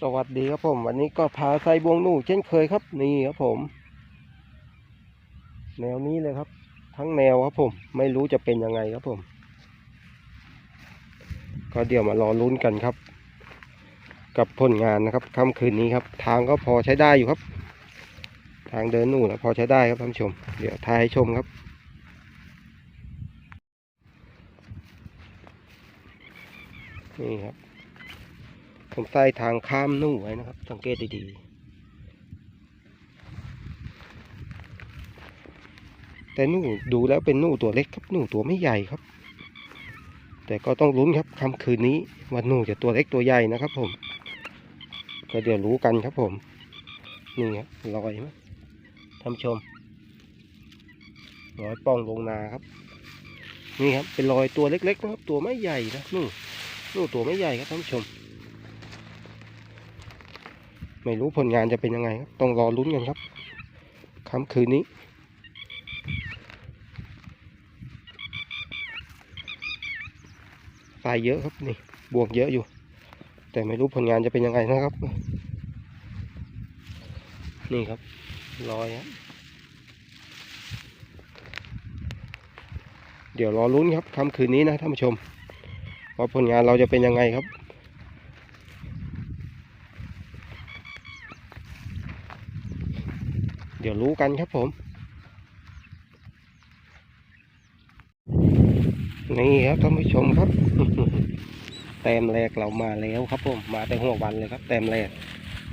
สวัสดีครับผม วันนี้ก็พาใส่บวงหนูเช่นเคยครับ นี่ครับผม แนวนี้เลยครับ ทั้งแนวครับผม ไม่รู้จะเป็นยังไงครับผม ก็เดี๋ยวมารอลุ้นกันครับ กับผลงานนะครับค่ำคืนนี้ครับ ทางก็พอใช้ได้อยู่ครับ ทางเดินหนูนะพอใช้ได้ครับท่านชม เดี๋ยวทายให้ชมครับนี่ครับ ผมใส่ทางข้ามนู่ไว้นะครับ สังเกตดีๆ แต่นู่ดูแล้วเป็นนู่ตัวเล็กครับนู่ตัวไม่ใหญ่ครับ แต่ก็ต้องลุ้นครับค่ำคืนนี้ว่านู่จะตัวเล็กตัวใหญ่นะครับ ผม ก็เดี๋ยวรู้กันครับผม นี่ครับลอยไหมท่านชมรอยป้องลงนาครับ นี่ครับเป็นรอยตัวเล็กๆนะครับ ตัวไม่ใหญ่นะนู่นู่ตัวไม่ใหญ่ครับท่านชม ไม่รู้ผลงานจะเป็นยังไงครับ ต้องรอลุ้นกันครับค่ำคืนนี้ทรายเยอะครับนี่ บวกเยอะอยู่ แต่ไม่รู้ผลงานจะเป็นยังไงนะครับ นี่ครับลอยครับเดี๋ยวรอลุ้นครับค่ำคืนนี้นะท่านผู้ชมว่าผลงานเราจะเป็นยังไงครับ เดี๋ยวรู้กันครับผม นี่ครับท่านผู้ชมครับ แต้มแรกเรามาแล้วครับผม มาแต่หัววันเลยครับ แต้มแรก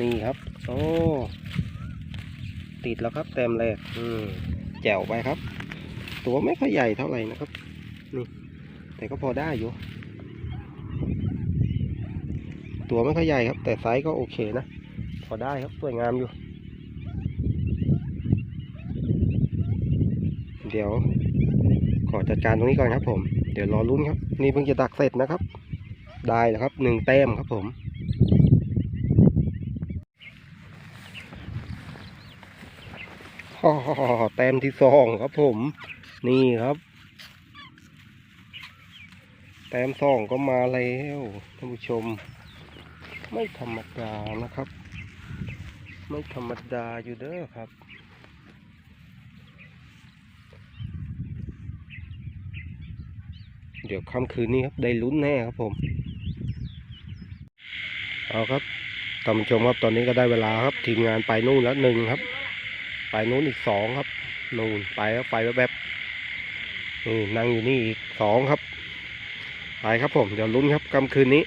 นี่ครับ โอ้ติดแล้วครับ แต้มแรก อืมแจ๋วไปครับ ตัวไม่ค่อยใหญ่เท่าไหร่นะครับ นี่ แต่ก็พอได้อยู่ ตัวไม่ค่อยใหญ่ครับ แต่ไซส์ก็โอเคนะ พอได้ครับสวยงามอยู่ เดี๋ยว ขอจัดการตรงนี้ก่อนครับ ผม เดี๋ยวรอลุ้นครับ นี่เพิ่งจะดักเสร็จนะครับ ได้แล้วครับหนึ่งแต้มครับผมฮ่อแต้มที่สองครับผม นี่ครับ แต้มสองก็มาแล้วท่านผู้ชม ไม่ธรรมดานะครับ ไม่ธรรมดาอยู่เด้อครับ ดี๋ยวค่ำคืนนี้ครับได้ลุ้นแน่ครับผม เอาครับท่านผู้ชมครับตอนนี้ก็ได้เวลาครับ ทีมงานไปนู่นแล้วหนึ่งครับ ไปนู้นอีกสองครับ นู่นไปแล้วไปแวบๆนี่นั่งอยู่นี่อีกสองครับ ไปครับผมเดี๋ยวลุ้นครับค่ำคืนนี้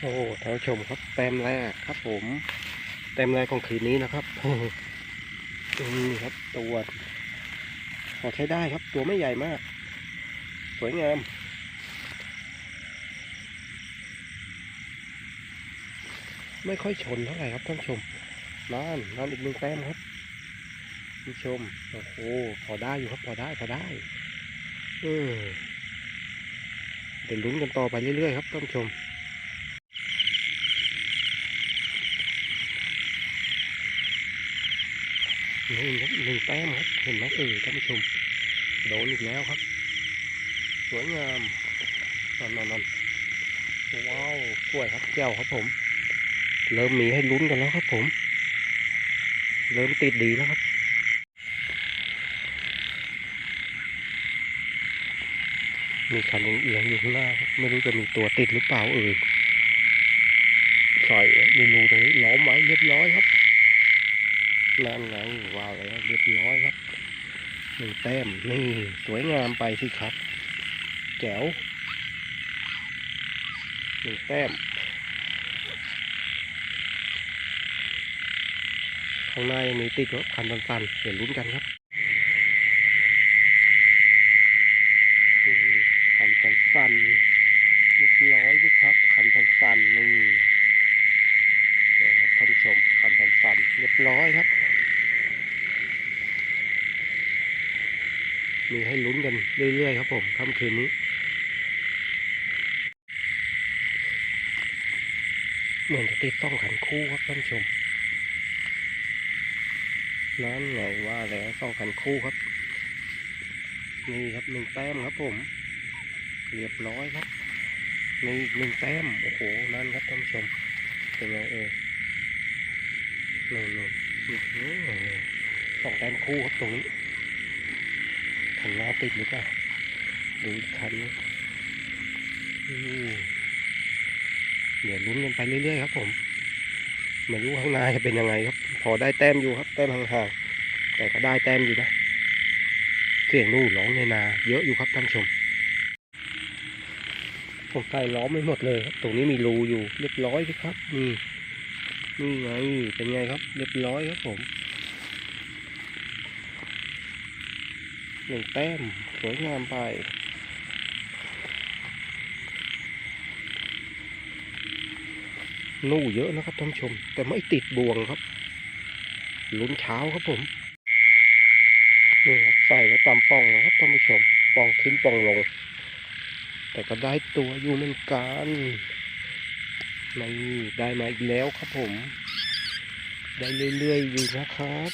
โอ้ท่านผู้ชมครับแต้มแรกครับผมแต้มแรกของคืนนี้นะครับนี่ครับตัวพอใช้ได้ครับตัวไม่ใหญ่มาก สวยงามไม่ค่อยชนเท่าไหร่ครับท่านชมนั่นนั่นอีกหนึ่งแต้มครับท่านชมโอ้โหพอได้อยู่ครับพอได้พอได้เออเดี๋ยวลุ้นกันต่อไปเรื่อยๆครับท่านชมนี่ครับหนึ่งแต้มครับเห็นไหมเออท่านผู้ชมโดนอีกแล้วครับ สวยงามนั่นนั่นนั่นว้าวสวยครับแก้วครับผม เริ่มมีให้ลุ้นกันแล้วครับผม เริ่มติดดีแล้วครับมีคันเอียงอยู่ข้างหน้าครับไม่รู้จะมีตัวติดหรือเปล่าเอ่ยใส่มีรูตรงนี้ล้อมไว้เรียบร้อยครับนั่นไงว้าวแล้วเรียบร้อยครับหนึ่งแต้มนี่สวยงามไปสิครับ แจ๋วหนึ่งแต้มข้างหน้ายังมีติดรถคันสั้นๆเดี๋ยวลุ้นกันครับคันสั้นๆเรียบร้อยสิครับ คันสั้นๆนี่เดี๋ยวครับท่านผู้ชมคันสั้นๆเรียบร้อยครับมีให้ลุ้นกันเรื่อยๆครับผมค่ำคืนนี้ เหมือนจะติดต้องขันคู่ครับท่านชม นั่นไงว่าแล้วสองขันคู่ครับ นี่ครับหนึ่งแต้มครับผม เรียบร้อยครับนี่หนึ่งแต้ม โอ้โห นั่นครับท่านชม เป็นไงเออนู่นนู่นอื้อหือสองแต้มคู่ครับตรงนี้คันหน้าติดหรือเปล่าดูอีกคันนึงอืม เดี๋ยวลุ้นกันไปเรื่อยๆครับผมไม่รู้ข้างหน้าจะเป็นยังไงครับ พอได้แต้มอยู่ครับ แต้มห่างๆแต่ก็ได้แต้มอยู่นะเสียงนู่นร้องในนา เยอะอยู่ครับท่านผู้ชมผมใส่ล้อมไม่หมดเลยครับ ตรงนี้มีรูอยู่ เรียบร้อยสิครับนี่นี่ไงเป็นไงครับ เรียบร้อยครับผมหนึ่งแต้มสวยงามไป นู่เยอะนะครับท่านชม แต่ไม่ติดบ่วงครับ ลุ้นเช้าครับผมนี่ครับใส่ไว้วตามปองนะครับท่านผู้ชมปองขึ้นปองลง แต่ก็ได้ตัวอยู่เหมือนกันนี่ได้มาอีกแล้วครับผม ได้เรื่อยๆอยู่นะครับ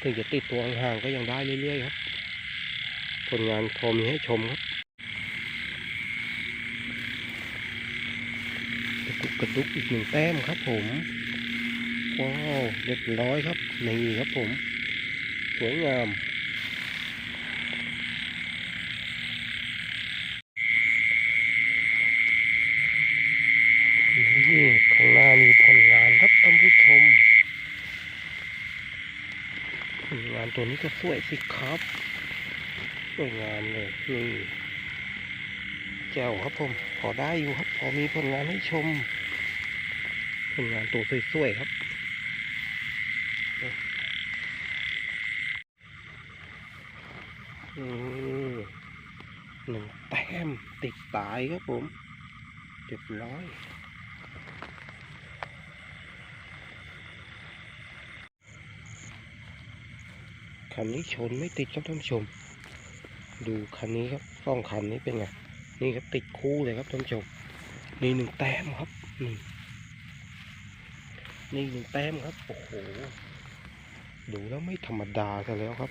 ถึงจะติดตัวห่างก็ยังได้เรื่อยๆครับ ผลงานพอมีให้ชมครับ กระตุกกระตุกอีกหนึ่งแต้มครับผมว้าวเรียบร้อยครับนี่ครับผม สวยงามนี่ข้างหน้ามีผลงานครับท่านผู้ชมผลงานตัวนี้ก็สวยสิครับสวยงามเลยนี่แจ๋วครับผมพอได้อยู่ครับ พอมีผลงานให้ชม ผลงานตัวสวยๆครับหนึ่งแต้มติดตายครับผมเรียบร้อยคันนี้ชนไม่ติดครับท่านผู้ชม ดูคันนี้ครับสองคันนี้เป็นไง นี่ครับติดคู่เลยครับท่านผู้ชม นี่หนึ่งแต้มครับนี่ นี่หนึ่งแต้มครับโอ้โหดูแล้วไม่ธรรมดาซะแล้วครับ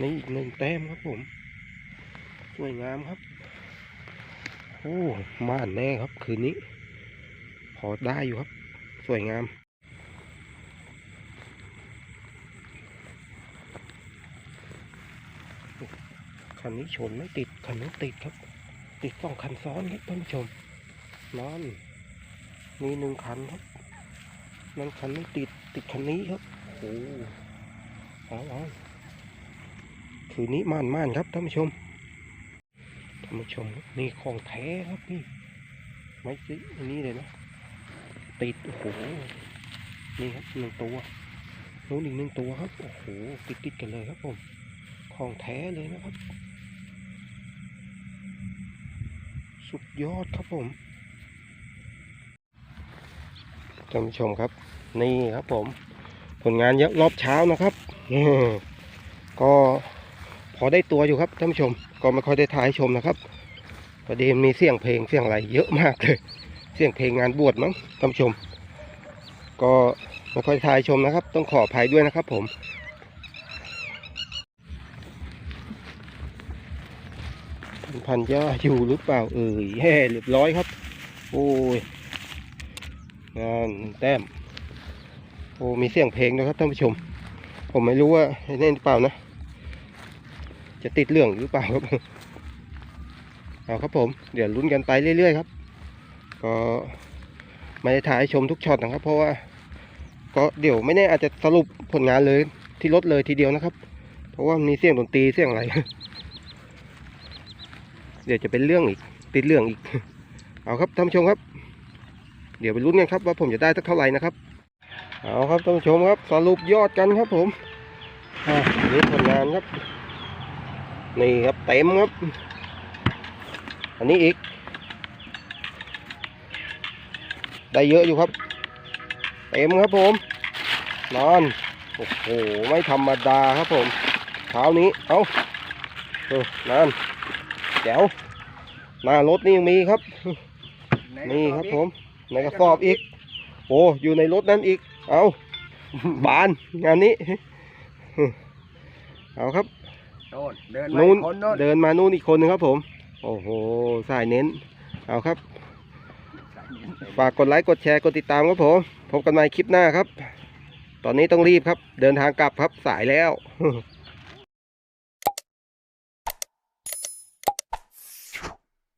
นี่อีกหนึ่งแต้มครับผม สวยงามครับ โอ้ม่านแน่ครับคืนนี้ พอได้อยู่ครับ สวยงามคันนี้ชนไม่ติดคันนี้ติดครับ ติดสองคันซ้อนครับท่านผู้ชมนอนมีหนึ่งคันครับ นั่นคันไม่ติดติดคันนี้ครับโอ้เอาเอาคืนนี้ม่านม่านครับท่านผู้ชมท่านผู้ชมครับนี่ของแท้ครับนี่ไม่ซื้ออันนี้เลยนะติดโอ้โหนี่ครับหนึ่งตัวนู้นอีกหนึ่งตัวครับโอ้โหติดติดๆกันเลยครับผมของแท้เลยนะครับ สุดยอดครับผม ท่านผู้ชมครับ นี่ครับผม ผลงานเยอะรอบเช้านะครับก็พอได้ตัวอยู่ครับท่านผู้ชม ก็ไม่ค่อยได้ถ่ายชมนะครับพอดีมีเสียงเพลงเสียงอะไรเยอะมากเลย เสียงเพลงงานบวชมั้งท่านผู้ชม ก็ไม่ค่อยถ่ายชมนะครับ ต้องขออภัยด้วยนะครับ ผมพันย่าอยู่หรือเปล่าเอ่ยแฮ่เรียบร้อยครับ โอ้ย งานแต้ม โอ้มีเสียงเพลงด้วยครับท่านผู้ชม ผมไม่รู้ว่าเล่นหรือเปล่านะ จะติดเรื่องหรือเปล่าครับเอาครับผม เดี๋ยวลุ้นกันไปเรื่อยๆครับ ก็ไม่ได้ถ่ายให้ชมทุกช็อตนะครับ เพราะว่าก็เดี๋ยวไม่แน่อาจจะสรุปผลงานเลยที่รถเลยทีเดียวนะครับ เพราะว่ามีเสียงดนตรีเสียงอะไร เดี๋ยวจะเป็นเรื่องอีกติดเรื่องอีก เอาครับท่านผู้ชมครับ เดี๋ยวไปลุ้นกันครับว่าผมจะได้สักเท่าไหร่นะครับ เอาครับท่านผู้ชมครับสรุปยอดกันครับผมอ่านี่ผลงานครับ นี่ครับเต็มครับ อันนี้อีก ได้เยอะอยู่ครับ เต็มครับผมนอนโอ้โหไม่ธรรมดาครับผมเช้านี้เอาเออนั่นแจ๋วหน้ารถนี่ยังมีครับ นี่ครับผม ในกระสอบอีก โอ้อยู่ในรถนั้นอีก เอาบานงานนี้ เอาครับโน่นเดินนู้นคนโน่นเดินมานู่นอีกคนหนึงครับผม โอ้โหสายเน้น เอาครับ ฝากกดไลค์กดแชร์กดติดตามครับผม พบกันใหม่คลิปหน้าครับ ตอนนี้ต้องรีบครับ เดินทางกลับครับสายแล้ว